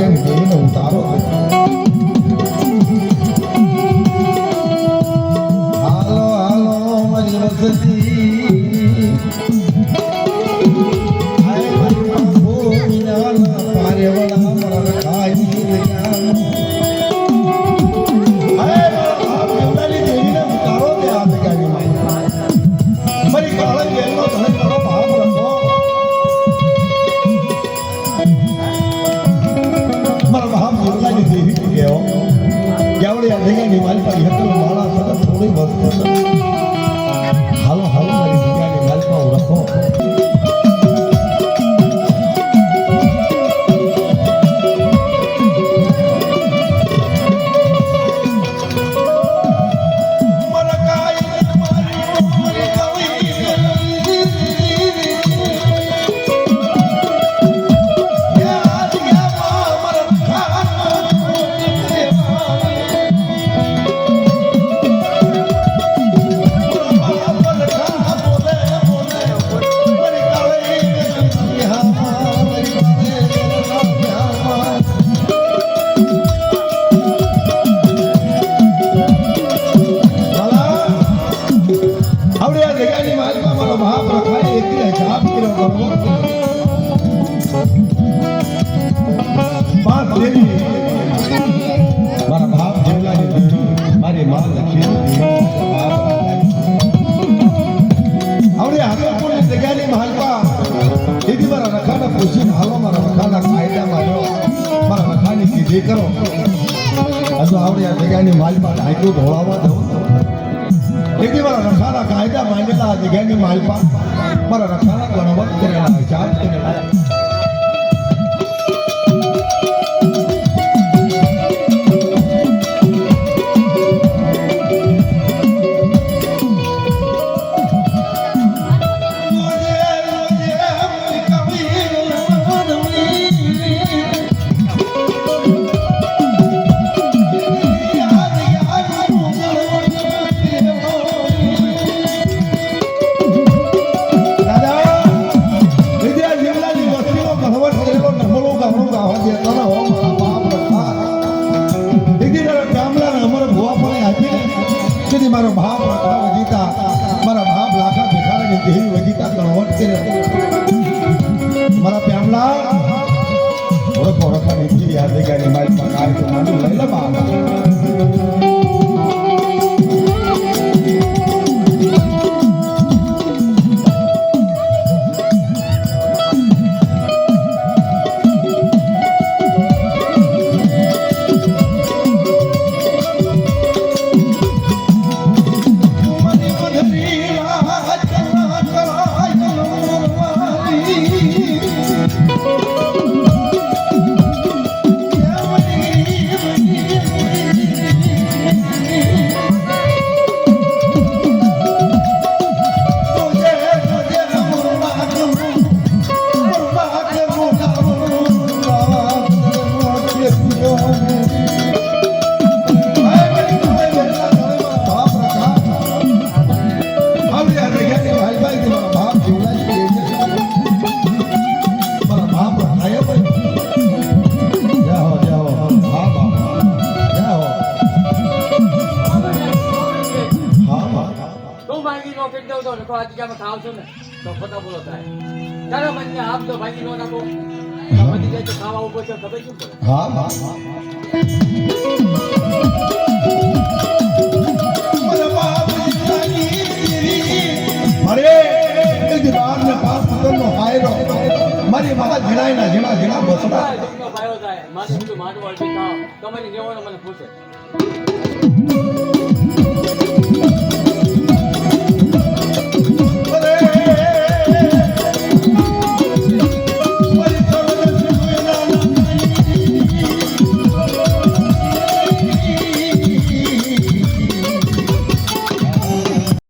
રાજ્યની દેવીને ઉતારો હાલો હાલો મારી વસતી મારી બાપુ મીનાના પારે જગ્યાની મારી પાસે હેતલ માળા સદા થોડી વસ્તુ આવડે આ જગ્યાની માલમાં મારો મહાપ્રખાય એકલે જાપ કર્યો કરવો પાંચ દેવી મારા બાપ જેવલાની દેવી મારી માં લખી આવડે હાથરપુરની જગ્યાની માલમાં દીદી કરો. આવડે આ જગ્યાની માલમાં ઢાંક્યું ધોળાવા દઉં તેથી મારા રખાના કાયદા માંડેલા જગ્યાની માલપા મારા રખાના ગણવત કરેલા હિસાબ કરેલા તેથી મારો ભાવ વજીતા મારા ભાવ લાખા ભેખારાની દેવી વજીતા કહેવત કરે મારા પ્યામલા ઓળખો ઓળખાની જીવી આ ગાડી મારી તો માનું લઈ લે તો આ જગ્યામાં ખાવ છો ને. તો ખોટા બોલો થાય તારા મને આપ તો ભાગી નો નાખો. બધી જાય તો ખાવા ઊભો છે ખબર શું પડે? હા હા. મારે એક ને પાસ મારી મારા ના બસડા. ભાયો થાય મારે શું માંડવો તમારી નેવાનો મને પૂછે.